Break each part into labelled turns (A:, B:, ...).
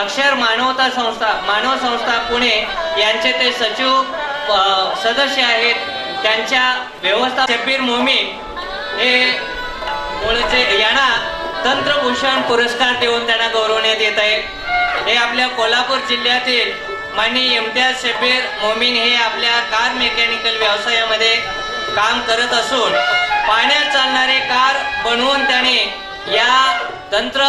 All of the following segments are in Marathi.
A: अक्षर मानवता संस्था मानव संस्था पुणे यांचे ते सचिव सदस्य आहेत. त्यांच्या व्यवस्था शबीर मोमीन हे मुळचे यांना तंत्रभूषण पुरस्कार देऊन त्यांना गौरवण्यात येत आहे. हे आपल्या कोल्हापूर जिल्ह्यातील माननीय इम्तियाज शबीर मोमीन हे आपल्या कार मेकॅनिकल व्यवसायामध्ये काम करत असून पाण्यात चालणारे कार बनवून त्याने या तंत्र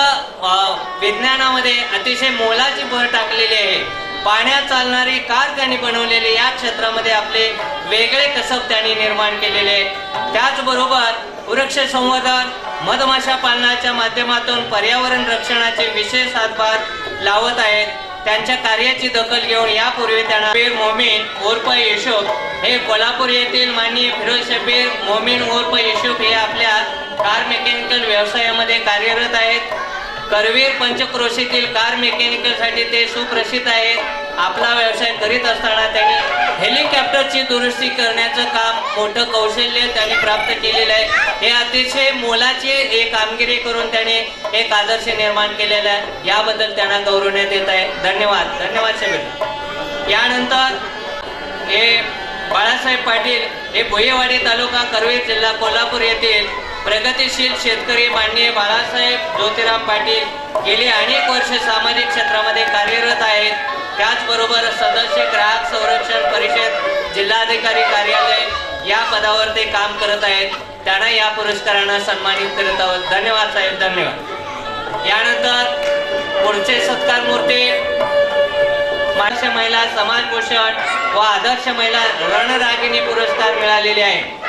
A: विज्ञानामध्ये अतिशय मोलाची भर टाकलेली आहे. पाण्यात चालणारी कार त्यांनी बनवलेली या क्षेत्रामध्ये आपले वेगळे कसब त्यांनी निर्माण केलेले आहे. त्याचबरोबर वृक्ष संवर्धन मधमाशा पालनाच्या माध्यमातून पर्यावरण रक्षणाचे विशेष हातभार लावत आहेत. त्यांच्या कार्याची दखल घेऊन यापूर्वी त्यांना बीर मोमीन उर्फ येशूफ हे कोल्हापूर येथील माननीय फिरोज शबीर मोमीन उर्फ येशूफ हे आपल्या कार मेकॅनिकल व्यवसायामध्ये कार्यरत आहेत. करवीर पंचक्रोशीतील कार मेकॅनिकलसाठी ते सुप्रसिद्ध आहेत. आपला व्यवसाय करीत असताना त्यांनी हेलिकॉप्टरची दुरुस्ती करण्याचं काम मोठं कौशल्य त्यांनी प्राप्त केलेलं आहे. हे अतिशय मोलाची एक कामगिरी करून त्याने एक आदर्श निर्माण केलेला आहे. याबद्दल त्यांना गौरवण्यात येत आहे. धन्यवाद. धन्यवाद शबीर यानंतर हे बाळासाहेब पाटील हे भुयेवाडी तालुका करवीर जिल्हा कोल्हापूर येथील प्रगतीशील शेतकरी माननीय बाळासाहेब ज्योतिराम पाटील गेली अनेक वर्ष सामाजिक क्षेत्रामध्ये कार्यरत आहेत. त्याचबरोबर सदस्य ग्राहक संरक्षण परिषद जिल्हाधिकारी कार्यालय या पदावर ते काम करत आहेत. त्यांना या पुरस्कारानं सन्मानित करत आहोत. धन्यवाद साहेब धन्यवाद. यानंतर पुढचे सत्कार मूर्ती महाराष्ट्र महिला समाज पोषण व आदर्श महिला रणरागिणी पुरस्कार मिळालेले आहे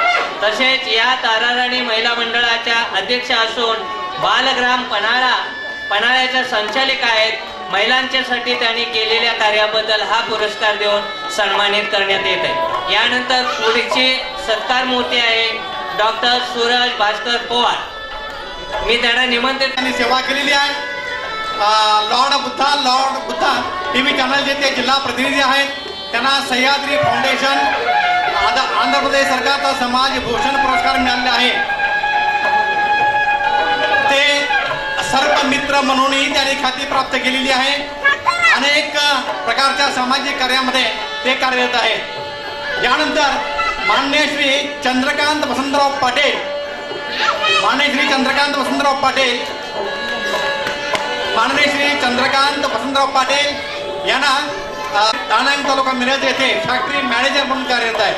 A: तसेच या ताराराणी महिला मंडळाच्या अध्यक्ष असून बालग्राम पन्हाळा पन्हाळ्याच्या संचालिका आहेत. महिलांच्यासाठी त्यांनी केलेल्या कार्याबद्दल हा पुरस्कार देऊन सन्मानित करण्यात येत आहे. यानंतर पुढची सत्कार मूर्ती आहे डॉक्टर सूरज भास्कर पवार. मी त्यांना निमंत्रित
B: सेवा केलेली आहे. Lord Buddha lord Buddha. T V चॅनलचे ते जिल्हा प्रतिनिधी आहेत. त्यांना सह्याद्री फाउंडेशन आंध्र आंध्र प्रदेश सरकारचा समाज भूषण पुरस्कार मिळाले आहे. ते सर्व मित्र म्हणूनही त्यांनी ख्याती प्राप्त केलेली आहे. अनेक प्रकारच्या सामाजिक कार्यामध्ये ते कार्यरत आहेत. यानंतर मान्य श्री चंद्रकांत वसंतराव पाटील मान्य श्री चंद्रकांत वसंतराव पाटील माननीय श्री चंद्रकांत वसंतराव पाटील यांना तानांग तालुका मिरज येथे फॅक्टरी मॅनेजर म्हणून कार्यरत आहे.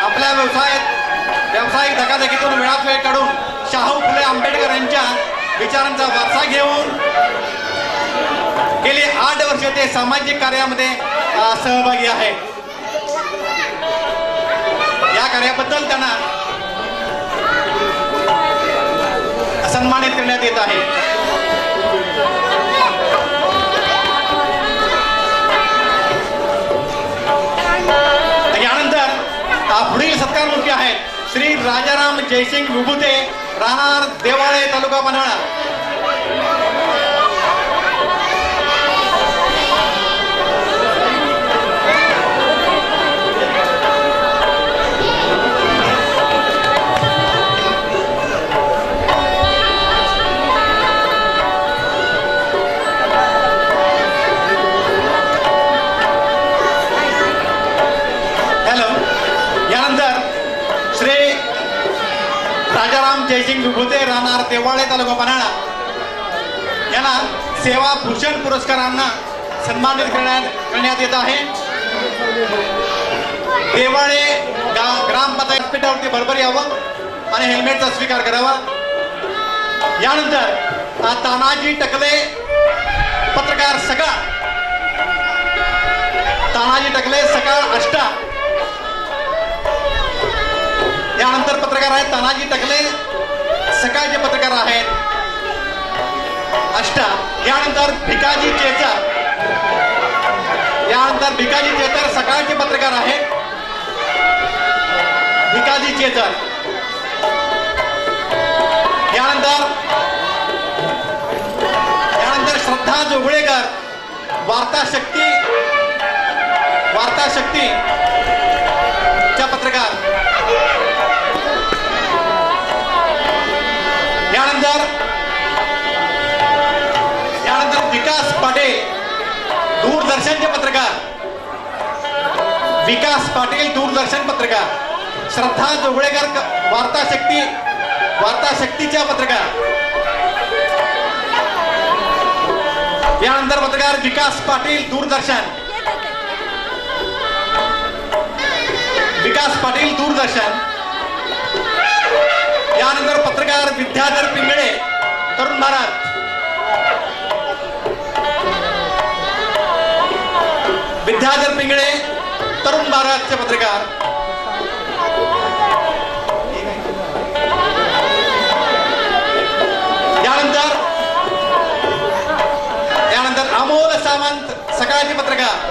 B: आपल्या व्यवसायात व्यावसायिक धकाधकीतून वेळात वेळ काढून शाहू फुले आंबेडकर यांच्या विचारांचा वारसा घेऊन गेली आठ वर्ष ते सामाजिक कार्यामध्ये सहभागी आहे. या कार्याबद्दल त्यांना सन्मानित करण्यात येत आहे. कलाकार सत्कार आहेत. श्री राजाराम जयसिंग विभूते राहणार देवाळे तालुका पन्हाळा. राजाराम जयसिंग विभूते राहणार देवाळे तालुका पन्हाळा. यांना सेवा भूषण पुरस्कारांना सन्मानित करण्यात करण्यात येत आहे. देवाळे गा ग्रामपंचायत व्यासपीठावरती बरोबर यावं आणि हेल्मेटचा स्वीकार करावा. यानंतर तानाजी टकले पत्रकार सकाळ तानाजी टकले सकाळ अष्टा पत्रकार आहेत तानाजी टकले. सकाळचे पत्रकार आहेत. अष्टा. यानंतर भिकाजी चेचर. यानंतर भिकाजी चेतर सकाळचे पत्रकार आहेत. भिकाजी चेतर यानंतर यानंतर श्रद्धा जोगळेकर. वार्ता शक्ती. वार्ता शक्ती. च्या पत्रकार. दूरदर्शनचे पत्रकार विकास पाटील दूरदर्शन पत्रकार श्रद्धा जोगळेकर वार्ता शक्ती वार्ता शक्तीच्या पत्रकार यानंतर पत्रकार विकास पाटील दूरदर्शन. विकास पाटील दूरदर्शन. यानंतर पत्रकार विद्याधर पिंगळे तरुण भारत. विद्याधर पिंगळे तरुण भारतचे पत्रकार. यानंतर यानंतर अमोल सामंत सकाळचे पत्रकार.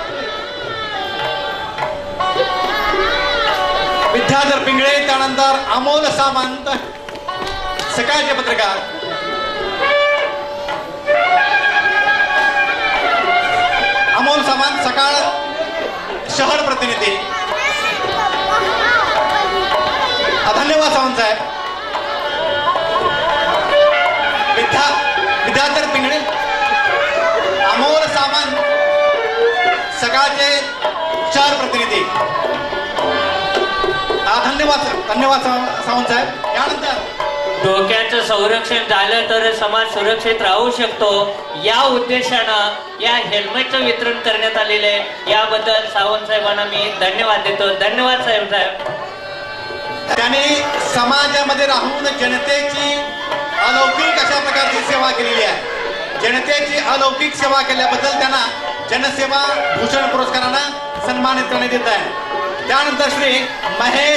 B: विद्याधर पिंगळे त्यानंतर अमोल सामंत सकाळचे पत्रकार. प्रतिनिधी. धन्यवाद सावंत साहेब. विद्या विद्याधर पिंगळे अमोल सावंत सकाळचे चार प्रतिनिधी. हा धन्यवाद धन्यवाद साव- सावंत साहेब. यानंतर
A: डोक्याचं संरक्षण झालं तर समाज सुरक्षित राहू शकतो. या उद्देशानं या हेल्मेटचं वितरण करण्यात आलेलं आहे. याबद्दल सावंत साहेबांना मी धन्यवाद देतो. धन्यवाद साहेब साहेब.
B: त्यांनी समाजामध्ये राहून जनतेची अलौकिक अशा प्रकारची सेवा केलेली आहे. जनतेची अलौकिक सेवा केल्याबद्दल त्यांना जनसेवा भूषण पुरस्कारानं सन्मानित करण्यात येत आहे. त्यानंतर श्री महेश